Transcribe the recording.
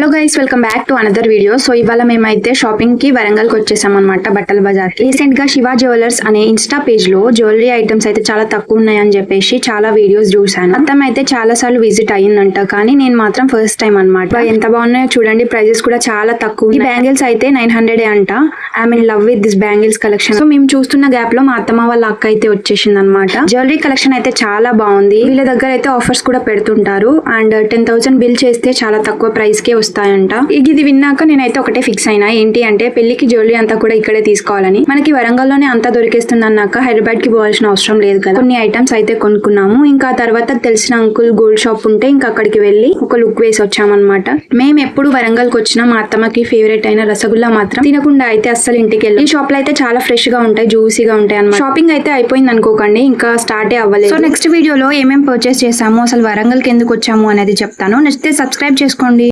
Hello guys welcome back to another video so ఇవాళ మేమైతే షాపింగ్కి వరంగల్కి వచ్చేసాం అనమాట బట్టల బజార్ రీసెంట్గా శివ జ్యువెలర్స్ అనే ఇన్స్టా పేజ్లో జ్యువెలరీ ఐటమ్స్ అయితే చాలా తక్కువ ఉన్నాయని చెప్పేసి చాలా వీడియోస్ చూసాను మొత్తం అయితే చాలా సార్లు విజిట్ అయ్యిందంట కానీ నేను మాత్రం ఫస్ట్ టైం అనమాట ఎంత బాగున్నాయో చూడండి ప్రైజెస్ కూడా చాలా తక్కువ ఈ బ్యాంగిల్స్ అయితే నైన్ హండ్రెడ్ అంట. I mean love with this bangles collection so మేము చూస్తున్న గ్యాప్లో మా అత్తమ్మ వాళ్ళ అక్క అయితే వచ్చేసింది అనమాట జ్యువెలరీ కలెక్షన్ అయితే చాలా బాగుంది. వీళ్ళ దగ్గర అయితే ఆఫర్స్ కూడా పెడుతుంటారు. అండ్ టెన్ థౌసండ్ బిల్ చేస్తే చాలా తక్కువ ప్రైస్ కే వస్తాయంట ఇది విన్నాక నేనైతే ఒకటే ఫిక్స్ అయినా ఏంటి అంటే పెళ్ళికి జ్యువెలరీ అంతా కూడా ఇక్కడే తీసుకోవాలని. మనకి వరంగల్లోనే అంతా దొరికేస్తుంది అన్నాక హైదరాబాద్కి పోవాల్సిన అవసరం లేదు కదా. కొన్ని ఐటమ్స్ అయితే కొనుక్కున్నాము. ఇంకా తర్వాత తెలిసిన అంకుల్ గోల్డ్ షాప్ ఉంటే ఇంకా అక్కడికి వెళ్ళి ఒక లుక్ వేసి వచ్చామన్నమాట మేము ఎప్పుడు వరంగల్కి వచ్చినా మా అత్తమ్మకి ఫేవరెట్ అయిన రసగుల్లా మాత్రం తినకుండా అయితే అస్సలు ఇంటికి వెళ్ళి. ఈ షాప్లో అయితే చాలా ఫ్రెష్గా ఉంటాయి జ్యూసీగా ఉంటాయి అన్నమాట. షాపింగ్ అయితే అయిపోయింది అనుకోకండి ఇంకా స్టార్ట్ అవ్వలేదు. సో నెక్స్ట్ వీడియోలో ఏమేం పర్చేస్ చేసాము అసలు వరంగల్కి ఎందుకు వచ్చాము అనేది చెప్తాను. నచ్చితే సబ్స్క్రైబ్ చేసుకోండి.